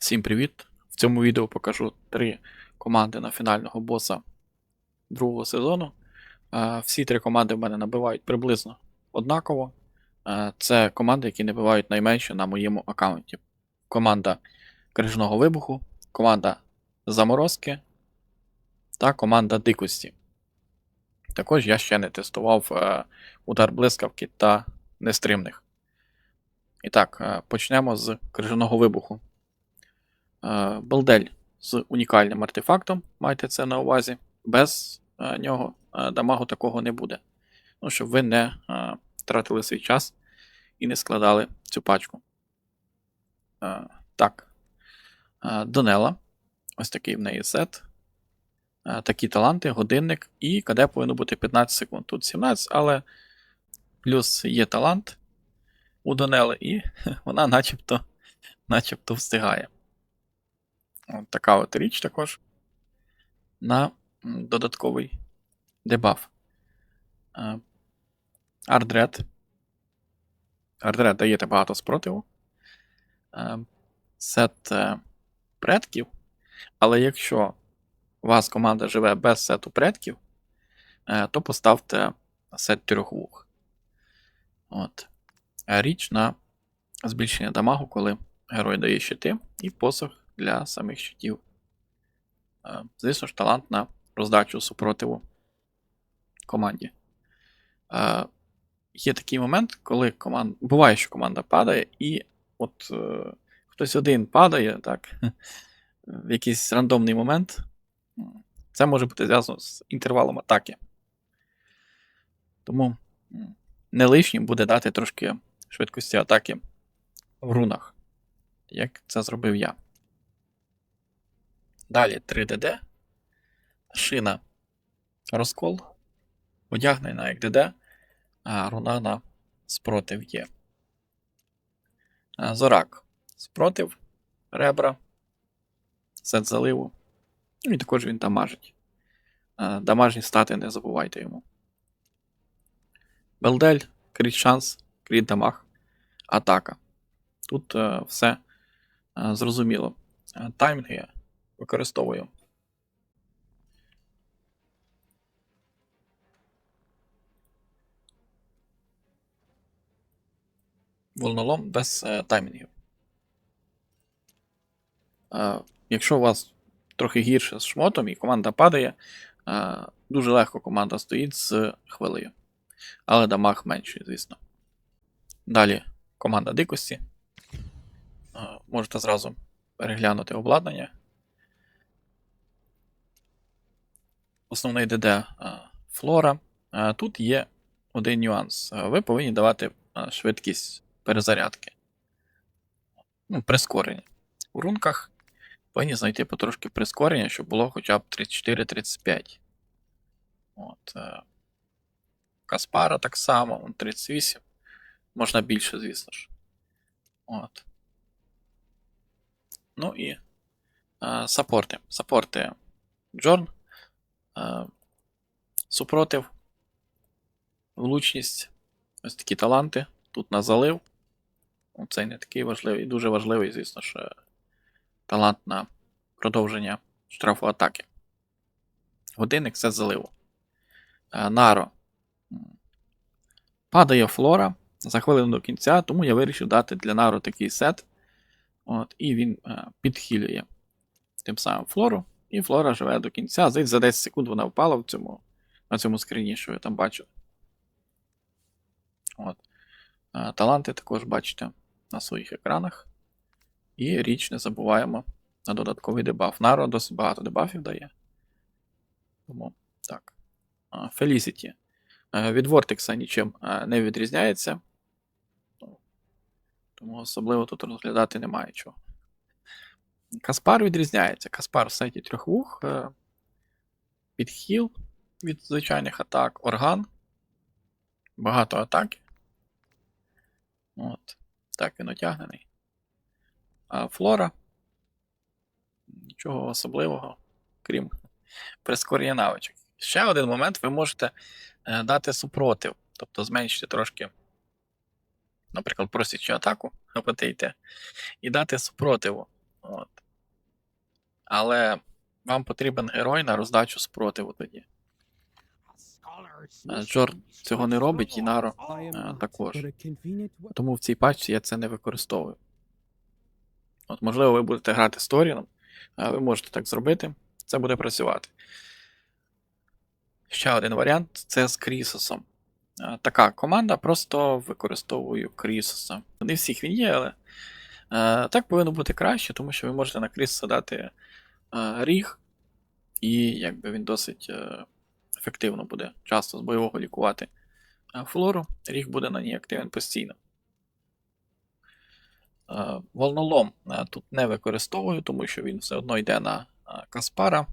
Всім привіт! В цьому відео покажу три команди на фінального боса другого сезону. Е, Всі три команди в мене набивають приблизно однаково. Е, Це команди, які набивають найменше на моєму аккаунті. Команда Крижного вибуху, команда Заморозки та команда Дикості. Також я ще не тестував е, удар блискавки та нестримних. І так, почнемо з крижаного вибуху. Е, Белдель з унікальним артефактом, майте це на увазі. Без е, нього е, дамагу такого не буде. Ну, щоб ви не е, тратили свій час і не складали цю пачку. Так. Донела. Ось такий в неї сет. Такі таланти, годинник, і КД повинно бути 15 секунд. Тут 17, але плюс є талант у Донели, і вона начебто, начебто встигає. Така от річ також на додатковий дебаф. Е, Ардред. Ардред даєте багато спротиву. Е, Сет е, предків. Але якщо у вас команда живе без сету предків, то поставте сет трьох вух. От. Річ на збільшення дамагу, коли герой дає щити, і посох для самих щитів. Е, Звісно ж, талант на роздачу супротиву команді. Е, Є такий момент, коли команда. Буває, що команда падає, і от е, хтось один падає, так, в якийсь рандомний момент. Це може бути зв'язано з інтервалом атаки. Тому не лишнім буде дати трошки швидкості атаки в рунах, як це зробив я. Далі 3DD, шина розкол, одягнена як ДД, а руна на спротив є. Зорак спротив, ребра, сет заливу. Ну і також він дамажить. Дамажні стати не забувайте йому. Белдель, кріт шанс, кріт дамаг, атака. Тут е, все е, зрозуміло. Е, Таймінги використовую. Волнолом без е, таймінгів. Е, якщо у вас трохи гірше з шмотом і команда падає, е, дуже легко команда стоїть з хвилею. Але дамаг менший, звісно. Далі команда дикості. Е, Можете зразу переглянути обладнання. Основний ДД е, флора. Е, Тут є один нюанс. Е, Ви повинні давати швидкість перезарядки. Ну, прискорення. У рунках повинні знайти потрошки прискорення, щоб було хоча б 34-35. От. Каспара так само, 38. Можна більше, звісно ж. От. Ну і саппорти. Саппорти Джорн. Е, супротив. Влучність. Ось такі таланти. Тут на залив. Цей не такий важливий. Дуже важливий, звісно ж, талант на продовження штрафу атаки. Годинник це заливу. Е, Наро. Падає флора за хвилину до кінця, тому я вирішив дати для Наро такий сет. От, і він е, підхилює тим самим флору, і флора живе до кінця. За 10 секунд вона впала в цьому, на цьому скріні, що ви там бачили. От. Таланти також бачите на своїх екранах. І річ не забуваємо на додатковий дебаф. Наро досить багато дебафів дає. Тому так. Felicity. Від Вортекса нічим не відрізняється. Тому особливо тут розглядати немає чого. Каспар відрізняється. Каспар в сеті трьох вух. е, Підхіл від звичайних атак, орган. Багато атаки. От. Так він отягнений. А флора. Нічого особливого, крім прискорення навичок. Ще один момент, ви можете е, дати супротив, тобто зменшити трошки, наприклад, просячи атаку, АПТ йти, і дати супротиву От. Але вам потрібен герой на роздачу спротиву тоді. Джорд цього не робить, і Наро е, також. Тому в цій патчі я це не використовую. От, можливо, ви будете грати з Торіном, ви можете так зробити. Це буде працювати. Ще один варіант це з Крісосом. Е, Така команда, просто використовую Крісоса. Не всіх він є, але е, так повинно бути краще, тому що ви можете на Крісоса дати ріг, і якби він досить е, ефективно буде часто з бойового лікувати е, флору. Ріг буде на ній активен постійно. Е, Волнолом е, тут не використовую, тому що він все одно йде на е, Каспара.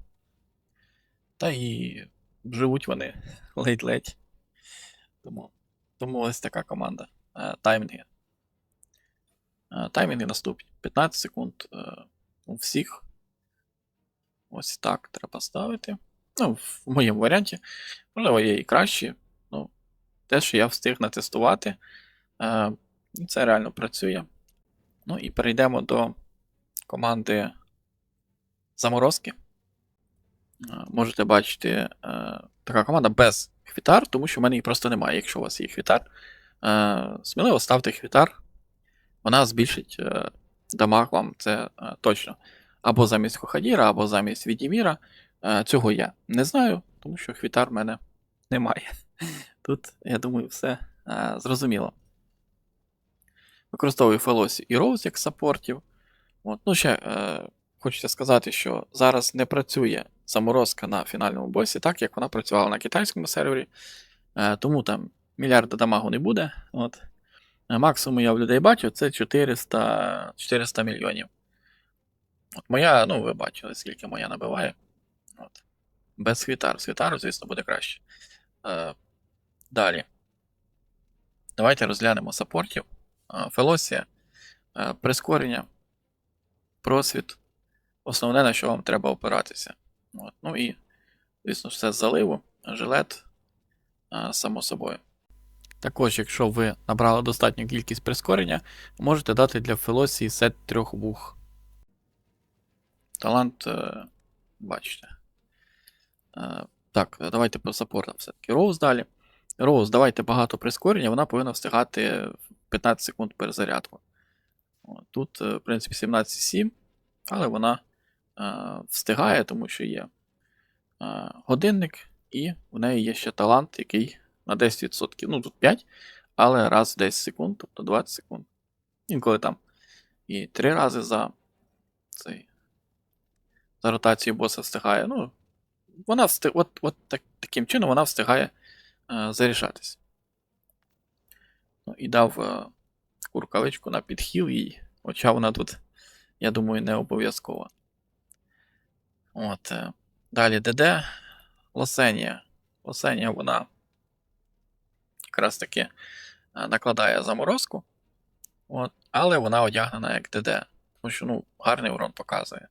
Та і живуть вони ледь-ледь. Тому, тому ось така команда. Е, Таймінги. Е, Таймінги наступні. 15 секунд е, у всіх. Ось так треба ставити. Ну, в моєму варіанті. Можливо, є і кращі. Ну, те, що я встиг натестувати. Е, це реально працює. Ну і перейдемо до команди заморозки. Е, Можете бачити, е, така команда без хвітар, тому що в мене її просто немає. Якщо у вас є хвітар, сміливо ставте хвітар. Вона збільшить дамаг вам, це точно. Або замість Хохадіра, або замість Відіміра. Е, Цього я не знаю, тому що хвітар в мене немає. Тут, я думаю, все е, зрозуміло. Використовую Фелосі і Роуз як саппортів. От. Ну, ще е, хочеться сказати, що зараз не працює заморозка на фінальному босі, так як вона працювала на китайському сервері. Е, тому там мільярда дамагу не буде. От. Максимум я в людей бачу, це 400, 400 мільйонів. От моя, ну, ви бачили, скільки моя набиває. От. Без світару. Світару, звісно, буде краще. Е, далі. Давайте розглянемо саппортів. Е, Фелосія, е, прискорення, просвіт. Основне, на що вам треба опиратися. От. Ну і, звісно, все з заливу, жилет, е, само собою. Також, якщо ви набрали достатню кількість прискорення, можете дати для Фелосії сет трьох вух. Талант, е, бачите. Е, так, давайте по саппортам все-таки. Роуз далі. Роуз, давайте багато прискорення, вона повинна встигати 15 секунд перезарядку. Тут, е, в принципі, 17,7, але вона встигає, тому що є годинник, і в неї є ще талант, який на 10%. Ну, тут 5, але раз в 10 секунд, тобто 20 секунд. Інколи там і 3 рази за цей. За ротацію боса встигає. Ну, вона встиг, от, от так, таким чином вона встигає е, зарішатись. Ну, і дав е, таку рукавичку на підхил їй, хоча вона тут, я думаю, не обов'язкова. От. Е, далі ДД. Лосенія. Лосенія вона якраз таки е, накладає заморозку. От, але вона одягнена як ДД. Тому що ну, гарний урон показує.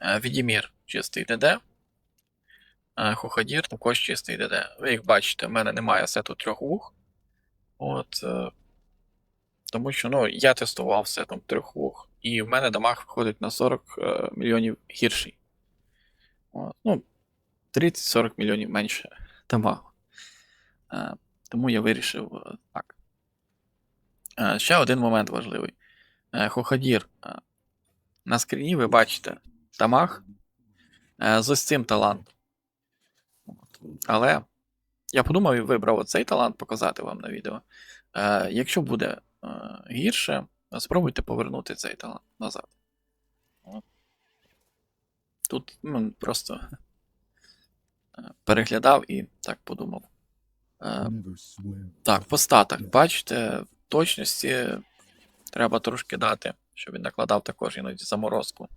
Е, Відімір чистий ДД. Е, Хуходір також чистий ДД. Ви їх бачите, в мене немає сету трьох вух. От, е, тому що ну, я тестував сетом трьох вух, і в мене дамаг виходить на 40 е, мільйонів гірший. От, ну, 30-40 мільйонів менше дамагу. Тому я вирішив так. Ще один момент важливий. Хохадір. На скріні ви бачите дамаг е, з цим талантом. Але я подумав і вибрав оцей талант показати вам на відео. Е, якщо буде е, гірше, спробуйте повернути цей талант назад. Тут ну, просто переглядав і так подумав. Так, по статах, бачите, в точності треба трошки дати, щоб він накладав також іноді заморозку.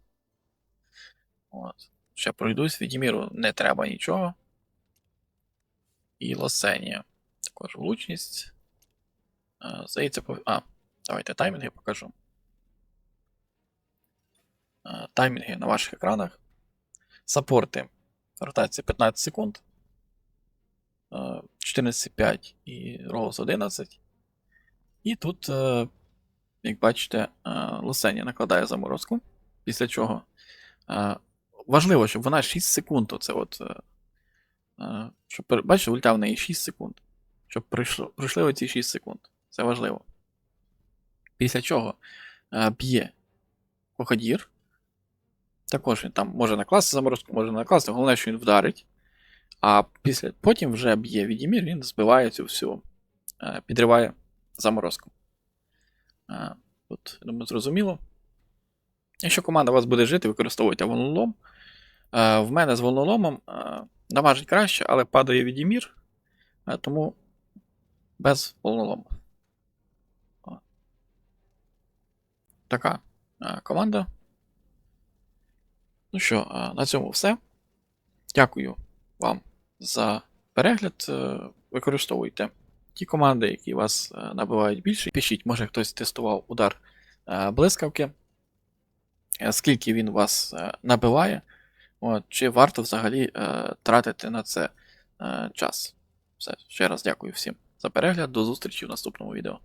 От. Ще пройдусь, Відіміру не треба нічого. І Лосенія. Також влучність. Е, Здається, по... А, давайте таймінги покажу. Е, Таймінги на ваших екранах. Саппорти. Ротація 15 секунд. Е, 14,5 і Роуз 11. І тут, е, як бачите, е, Лосенія накладає заморозку Після чого. Важливо, щоб вона 6 секунд. Оце от, е, е, щоб, бачите, ульта в неї 6 секунд. Щоб пройшло, пройшли оці 6 секунд. Це важливо. Після чого е, б'є Коходір. Також він там може накласти заморозку, може накласти, головне, що він вдарить. А після, потім вже б'є Відімір, він збиває цю всю, підриває заморозку. Тут, думаю, зрозуміло. Якщо команда вас буде жити, використовуйте волнолом. Е, В мене з волноломом е, дамажить краще, але падає Відімір, е, тому без волнолому. Така команда. Ну що, на цьому все. Дякую вам за перегляд. Використовуйте ті команди, які вас набивають більше. Пишіть, може хтось тестував удар блискавки, скільки він вас набиває, от, чи варто взагалі е, тратити на це е, час. Все, ще раз дякую всім за перегляд. До зустрічі в наступному відео.